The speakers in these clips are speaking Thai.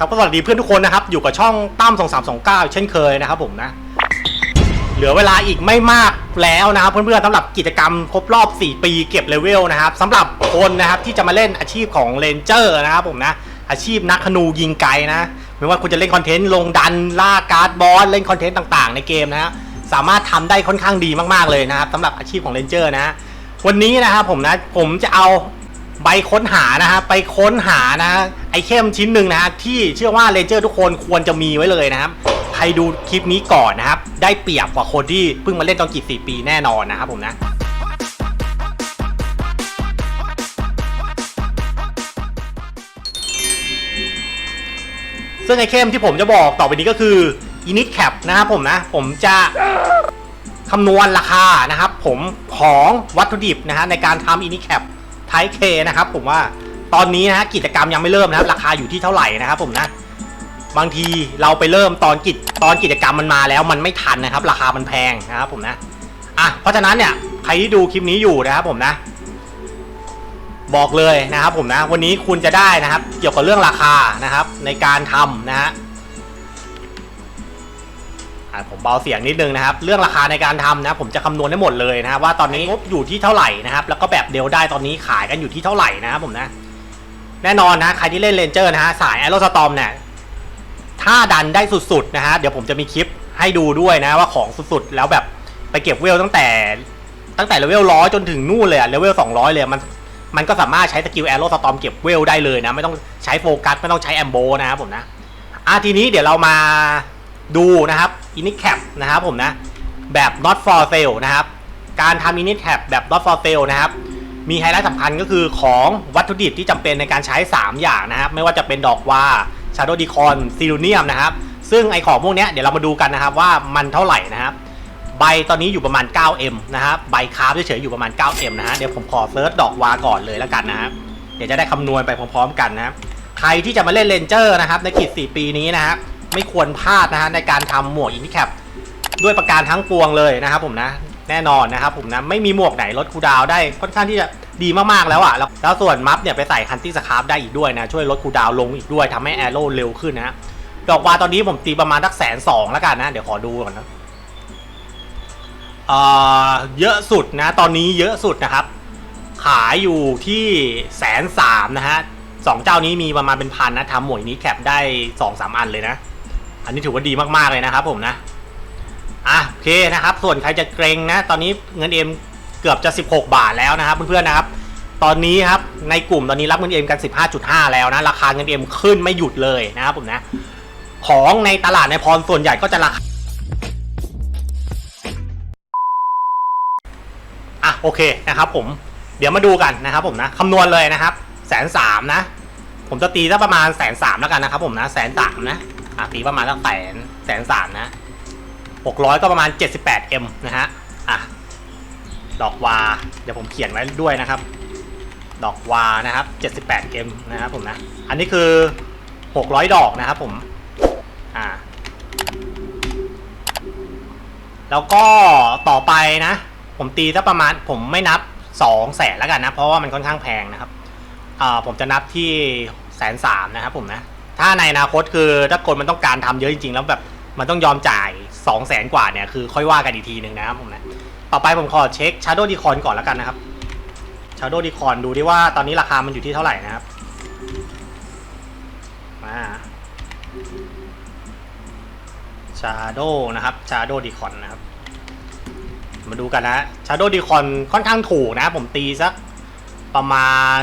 ครับก็สวัสดีเพื่อนทุกคนนะครับ อยู่กับช่องตั้มสองสามสองเก้าเช่นเคยนะครับผมนะ เหลือเวลาอีกไม่มากแล้วนะครับ เพื่อนๆสำหรับกิจกรรมครบรอบ 4 ปีเก็บเลเวลนะครับสำหรับคนนะครับที่จะมาเล่นอาชีพของเลนเจอร์นะครับผมนะ อาชีพนักธนูยิงไกลนะ ไม่ว่าคุณจะเล่นคอนเทนต์ลงดันล่าการ์ดบอสเล่นคอนเทนต์ต่างๆ ในเกมนะฮะสามารถทำได้ค่อนข้างดีมากๆเลยนะครับสำหรับอาชีพของเลนเจอร์นะ วันนี้นะครับผมนะผมจะเอา ใบค้นหานะฮะไปค้นหานะไอเทมชิ้นหนึ่งนะฮะที่เชื่อว่าเลนเจอร์ทุกคนควรจะมีไว้เลยนะครับใครดูคลิปนี้ก่อนนะครับ ได้เปรียบกว่าคนที่เพิ่งมาเล่นตอนกี่สี่ปีแน่นอนนะครับผมนะซึ่งไอเทมที่ผมจะบอกต่อไปนี้ก็คือ init cap นะครับผมนะ ผมจะคำนวณราคานะครับ ผมของวัตถุดิบนะฮะในการทำ init cap ไทเคนะครับผมว่าตอนนี้นะกิจกรรมยังไม่เริ่มนะครับ ราคาอยู่ที่เท่าไหร่นะครับผมนะ บางทีเราไปเริ่มตอนกิจตอนกิจกรรมมันมาแล้วมันไม่ทันนะครับ ราคามันแพงนะครับผมนะอะเพราะฉะนั้นเนี่ยใครที่ดูคลิปนี้อยู่นะครับผมนะ บอกเลยนะครับผมนะ วันนี้คุณจะได้นะครับ เกี่ยวกับเรื่องราคานะครับ ในการทำนะฮะ อะผมเบาเสียงนิดนึงนะครับ เรื่องราคาในการทำนะผมจะคำนวณได้หมดเลยนะครับว่าตอนนี้งบอยู่ที่เท่าไหร่นะครับ แล้วก็แบบเดียวได้ตอนนี้ขายกันอยู่ที่เท่าไหร่นะครับผมนะ แน่นอนนะใครที่เล่นเลนเจอร์นะฮะสายแอโรสตอมเนี่ยถ้าดันได้สุดๆนะฮะเดี๋ยวผมจะมีคลิปให้ดูด้วยนะว่าของสุดๆ แล้วแบบไปเก็บเวลตั้งแต่ตั้งแต่เลเวลร้อยจนถึงนู่นเลยอะเลเวลสองร้อยเลยอะมันมันก็สามารถใช้สกิลแอโรสตอมเก็บเวลได้เลยนะ ไม่ต้องใช้โฟกัสไม่ต้องใช้แอมโบนะครับผมนะอะทีนี้เดี๋ยวเรามา ดูนะครับอินิแคปนะครับผมนะแบบ not for sale นะครับ การทำอินิแคปแบบ not for sale นะครับ มีไฮไลท์สำคัญก็คือของวัตถุดิบที่จำเป็นในการใช้ 3 อย่างนะครับ ไม่ว่าจะเป็นดอกวาชาโดดีคอนซิลูเนียมนะครับ ซึ่งไอของพวกเนี้ยเดี๋ยวเรามาดูกันนะครับว่ามันเท่าไหร่นะครับ ใบตอนนี้อยู่ประมาณ 9M นะครับใบคาร์ฟเฉยๆอยู่ประมาณ 9M นะฮะเดี๋ยวผมขอเซิร์ชดอกวาก่อนเลยแล้วกันนะครับเดี๋ยวจะได้คำนวณไปพร้อมๆ กันนะครับใครที่จะมาเล่นเลนเจอร์นะครับในกิจ4ปีนี้นะครับ ไม่ควรพลาดนะฮะในการทำหมวกอินทิแคปด้วยประการทั้งปวงเลยนะครับผมนะแน่นอนนะครับผมนะไม่มีหมวกไหนลดคูดาวได้ค่อนข้างที่จะดีมากๆแล้วอะ่ะแล้วส่วนมัฟเนี่ยไปใส่ฮันตี้สคาร์ฟได้อีกด้วยนะช่วยลดคูดาวลงอีกด้วยทำให้แอโร่เร็วขึ้นนะดอกวาตอนนี้ผมตีประมาณสักแสนสองแล้วกันนะ เดี๋ยวขอดูก่อนนะเอ่อเยอะสุดนะ ตอนนี้เยอะสุดนะครับ ขายอยู่ที่แสนสามนะฮะสองเจ้านี้มีประมาณเป็นพันนะทำหมวยนี้แคปได้สองสามอันเลยนะ อันนี้ถือว่าดีมากๆเลยนะครับผมนะอะโอเคนะครับ ส่วนใครจะเกรงนะ ตอนนี้เงินเอ็มเกือบจะ 16 บาทแล้วนะครับเพื่อนๆนะครับ ตอนนี้ครับในกลุ่มตอนนี้รับเงินเอ็มกัน 15.5 แล้วนะราคาเงินเอ็มขึ้นไม่หยุดเลยนะครับผมนะของในตลาดในพรส่วนใหญ่ก็จะราคาอะโอเคนะครับผมเดี๋ยวมาดูกันนะครับผมนะคำนวณเลยนะครับแสนสามนะ ผมจะตีสักประมาณแสนสามแล้วกันนะครับผมนะแสนสามนะ อะตีประมาณสักแสนแสนสามนะ600ก็ประมาณ 78M นะฮะ อะ ดอกวา เดี๋ยวผมเขียนไว้ด้วยนะครับ ดอกวานะครับ 78M นะครับผมนะ อันนี้คือ600ดอกนะครับผม อ่า แล้วก็ต่อไปนะ ผมตีสักประมาณผมไม่นับ2แสนแล้วกันนะ เพราะว่ามันค่อนข้างแพงนะครับ อ่า ผมจะนับที่แสนสามนะครับผมนะ ถ้าในอนาคตคือถ้าคนมันต้องการทำเยอะจริงๆ แล้วแบบมันต้องยอมจ่าย2 0 0แสนกว่าเนี่ยคือค่อยว่ากันอีกทีหนึ่งนะครับผมนะต่อไปผมขอเช็ค Shadow Decon ก่อนแล้วกันนะครับ Shadow Decon ดูดิว่าตอนนี้ราคามันอยู่ที่เท่าไหร่นะครับมา Shadow นะครับ Shadow Decon นะครับ มาดูกันนะ Shadow Decon ค่อนข้างถูกนะผมตีสักประมาณ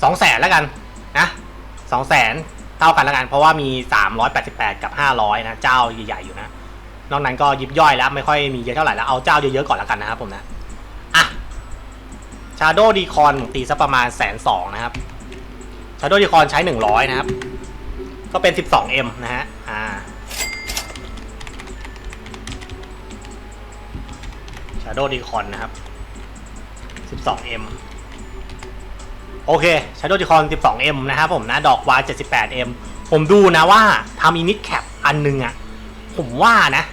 2 0 0แสนแล้วกัน นะ2 0 0แสนเท่ากันแล้วกัน เพราะว่ามี 388 กับ 500 นะ เจ้าใหญ่ๆอยู่นะ นอกนั้นก็ยิบย่อยแล้วไม่ค่อยมีเยอะเท่าไหร่แล้ว เอาเจ้าเยอะๆก่อนแล้วกันนะครับผมนะ อะ Shadow Decon ตีสักประมาณแสนสองนะครับ Shadow Decon ใช้ 100 นะครับ ก็เป็น 12M นะฮะ อ่า Shadow Decon นะครับ 12M โอเค Shadow Decon 12M นะครับผมนะ ดอกวา 78M ผมดูนะว่าทำ Init Cap อันหนึงอะผมว่านะ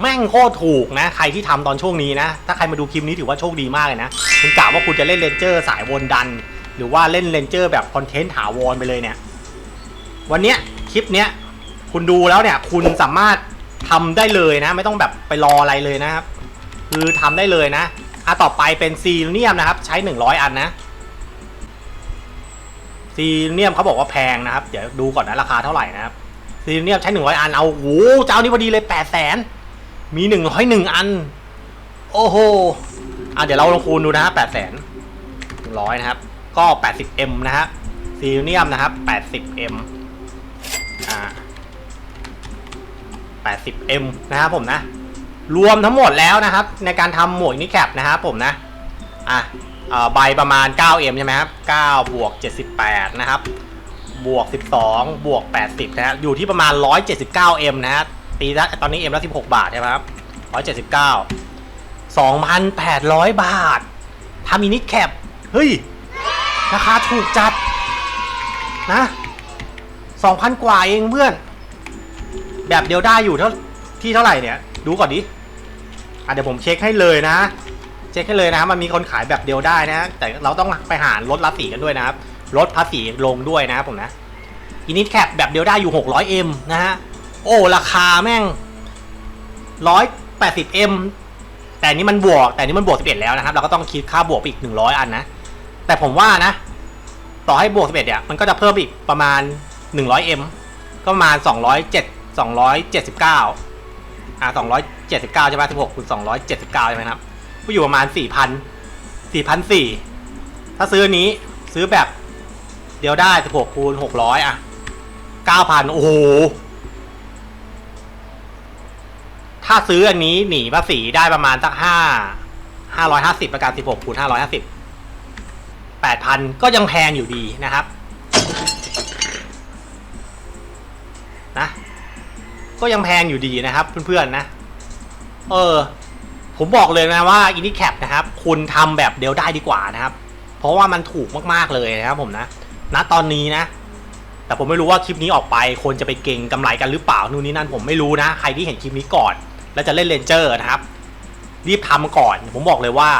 แม่งโคตรถูกนะ ใครที่ทำตอนช่วงนี้นะ ถ้าใครมาดูคลิปนี้ถือว่าโชคดีมากเลยนะ คุณกะว่าคุณจะเล่นเลนเจอร์สายวนดัน หรือว่าเล่นเลนเจอร์แบบคอนเทนต์ถาวรไปเลยเนี่ย วันเนี้ยคลิปเนี้ยคุณดูแล้วเนี่ยคุณสามารถทำได้เลยนะ ไม่ต้องแบบไปรออะไรเลยนะครับ คือทำได้เลยนะอะต่อไปเป็นซีเนียมนะครับ ใช้ 100 อันนะ ซีเนียมเขาบอกว่าแพงนะครับ เดี๋ยวดูก่อนนะราคาเท่าไหร่นะครับ ซีเนียมใช้100อัน เอาโหเจ้านี้พอดีเลย8 0 0แสน มี101อัน โอ้โห อะเดี๋ยวเราลองคูณดูนะฮะ8 0 0แสนร้อยนะครับ ก็ 80M นะฮะ ซีเนียมนะครับ 80M อ่า 80M นะครับผมนะ รวมทั้งหมดแล้วนะครับ ในการทำหมวกนิแคปนะครับผมนะ อะ ใบประมาณ 9M ใช่ไหมครับ9บวก78 นะครับ บวก 12 บวก 80 นะฮะอยู่ที่ประมาณ 179M นะฮะตีละตอนนี้ M ละ 16 บาทใช่ไหมครับ 179 2,800 บาททำมินิแคป เฮ้ย ราคาถูกจัด นะ 2,000 กว่าเองเพื่อน แบบเดียวได้อยู่เท่าที่เท่าไหร่เนี่ย ดูก่อนดิ อะเดี๋ยวผมเช็คให้เลยนะ เช็คให้เลยนะมันมีคนขายแบบเดียวได้นะ แต่เราต้องไปหารลดภาษีกันด้วยนะครับลดภาษีลงด้วยนะครับผมนะอินิทแคปแบบเดียวได้อยู่ 600M นะฮะโอ้ราคาแม่ง 180M แต่อันนี้มันบวก แต่นนี้มันบวก 11 แล้วนะครับ เราก็ต้องคิดค่าบวกไปอีก 100 อันนะ แต่ผมว่านะ ต่อให้บวก 11เนี่ยมันก็จะเพิ่มอีกประมาณ 100M ก็ประมาณ 207 279 อ่า279 ใช่ไหม16คูณ279 ใช่ไหมครับ ก็อยู่ประมาณ4,000 4,400ถ้าซื้อนี้ซื้อแบบเดียวได้16คูณ600อะ9,000โอ้โห ถ้าซื้ออันนี้หนีภาษีได้ประมาณสัก5 550ประการ16คูณ550 8,000ก็ยังแพงอยู่ดีนะครับ นะ ก็ยังแพงอยู่ดีนะครับ เพื่อนๆนะ เออ ผมบอกเลยนะว่าอินดี้แคปนะครับ คุณทำแบบเดียวได้ดีกว่านะครับ เพราะว่ามันถูกมากๆเลยนะครับผมนะณตอนนี้นะ แต่ผมไม่รู้ว่าคลิปนี้ออกไป คนจะไปเก่งกำไรกันหรือเปล่านู่นนี่นั่นผมไม่รู้นะ ใครที่เห็นคลิปนี้ก่อน แล้วจะเล่นเลนเจอร์นะครับ รีบทำก่อน ผมบอกเลยว่า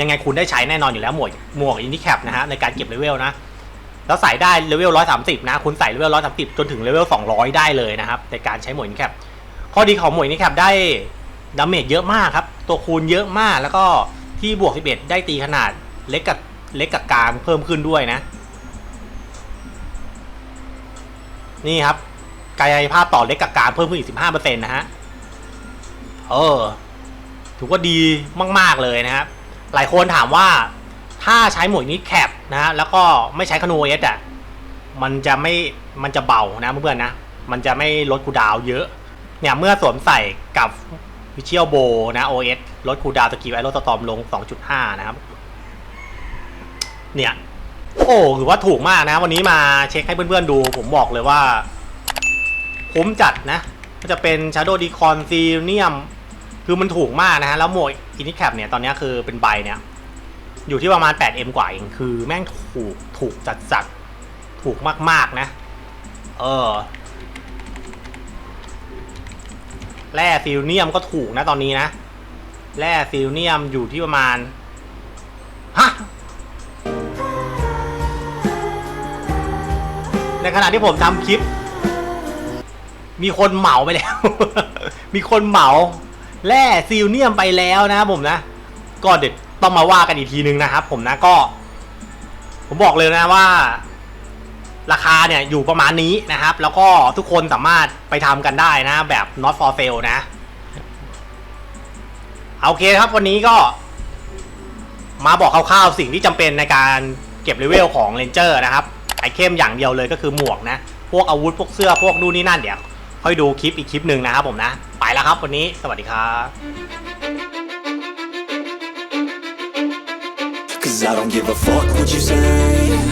ยังไงคุณได้ใช้แน่นอนอยู่แล้วหมวกหมวกอินดี้แคปนะฮะในการเก็บเลเวลนะแล้วใส่ได้เลเวล130นะ คุณใส่เลเวล130จนถึงเลเวล200ได้เลยนะครับในการใช้หมวกอินดี้แคปข้อดีของหมวกอินดี้แคปได้ ดาเมจเยอะมากครับ ตัวคูณเยอะมากแล้วก็ที่บวก 11 ได้ตีขนาดเล็กกับเล็กกับกลางเพิ่มขึ้นด้วยนะ นี่ครับกายภาพต่อเล็กกับกลางเพิ่มขึ้นอีก 15%นะฮะ เออ ถือว่าดีมาก ๆ เลยนะครับ หลายคนถามว่าถ้าใช้หมวกนี้แคปนะฮะแล้วก็ไม่ใช้คานูเอสอะมันจะไม่มันจะเบานะเพื่อนๆนะ มันจะไม่ลดคูดาวเยอะ เนี่ยเมื่อสวมใส่กับ วิเชียลโบนะ OS ลดคูดาวน์สกิลไอโรสตอมลง 2.5 นะครับ เนี่ย โอ้ถือว่าถูกมากนะ วันนี้มาเช็คให้เพื่อนๆดู ผมบอกเลยว่า คุ้มจัดนะก็จะเป็น Shadow Decon s e n i u m คือมันถูกมากนะฮะ แล้วหมวกอินิแคปเนี่ย ตอนนี้คือเป็นใบเนี่ย อยู่ที่ประมาณ 8M กว่าเอง คือแม่งถูก ถูกจัดจัดถูกมาก ๆ นะ เออ แร่ซิลเนียมก็ถูกนะตอนนี้นะ แร่ซิลเนียมอยู่ที่ประมาณ ฮะ ในขณะที่ผมทำคลิป มีคนเหมาไปแล้ว มีคนเหมา แร่ซิลเนียมไปแล้วนะครับผมนะ ก็เด็ดต้องมาว่ากันอีกทีนึงนะครับผมนะก็ ผมบอกเลยนะว่า ราคาเนี่ยอยู่ประมาณนี้นะครับ แล้วก็ทุกคนสามารถไปทำกันได้นะ แบบ not for sale นะโอเคครับวันนี้ก็มาบอกคร่าวๆสิ่งที่จำเป็นในการเก็บเลเวลของเลนเจอร์นะครับไอเข้มอย่างเดียวเลยก็คือหมวกนะ พวกอาวุธ พวกเสื้อพวกนู่นนี่นั่นเดี๋ยวค่อยดูคลิปอีกคลิปหนึ่งนะครับผมนะ ไปแล้วครับวันนี้สวัสดีครับ Cause I don't give a fuck what you say